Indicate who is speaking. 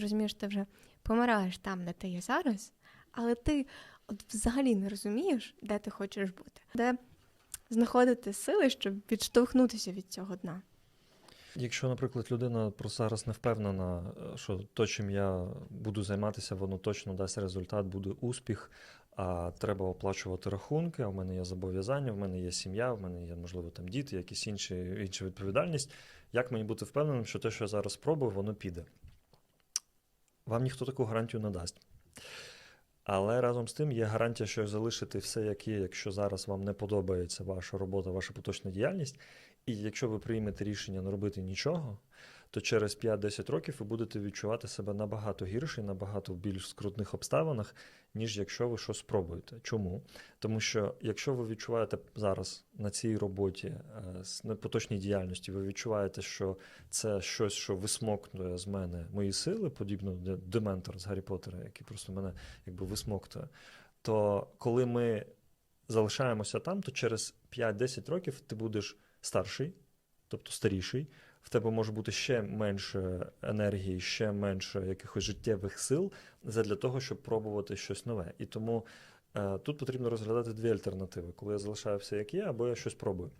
Speaker 1: розумієш, ти вже помираєш там, де ти є зараз, але ти от взагалі не розумієш, де ти хочеш бути, де знаходити сили, щоб відштовхнутися від цього дна.
Speaker 2: Якщо, наприклад, людина просто зараз не впевнена, що то, чим я буду займатися, воно точно дасть результат, буде успіх, а треба оплачувати рахунки, а в мене є зобов'язання, в мене є сім'я, в мене є, можливо, там діти, якісь інші, інша відповідальність. Як мені бути впевненим, що те, що я зараз спробую, воно піде? Вам ніхто таку гарантію не дасть. Але разом з тим є гарантія, що залишити все як є, якщо зараз вам не подобається ваша робота, ваша поточна діяльність. І якщо ви приймете рішення не робити нічого, то через 5-10 років ви будете відчувати себе набагато гірше, і набагато в більш скрутних обставинах, ніж якщо ви щось спробуєте. Чому? Тому що якщо ви відчуваєте зараз на цій роботі, е, с- на поточній діяльності, ви відчуваєте, що це щось, що висмоктує з мене мої сили, подібно Дементор з Гаррі Поттера, який просто мене якби висмоктує, то коли ми залишаємося там, то через 5-10 років ти будеш старший, тобто старіший. В тебе може бути ще менше енергії, ще менше якихось життєвих сил для того, щоб пробувати щось нове. І тому е, тут потрібно розглядати дві альтернативи, коли я залишаю все як є, або я щось пробую.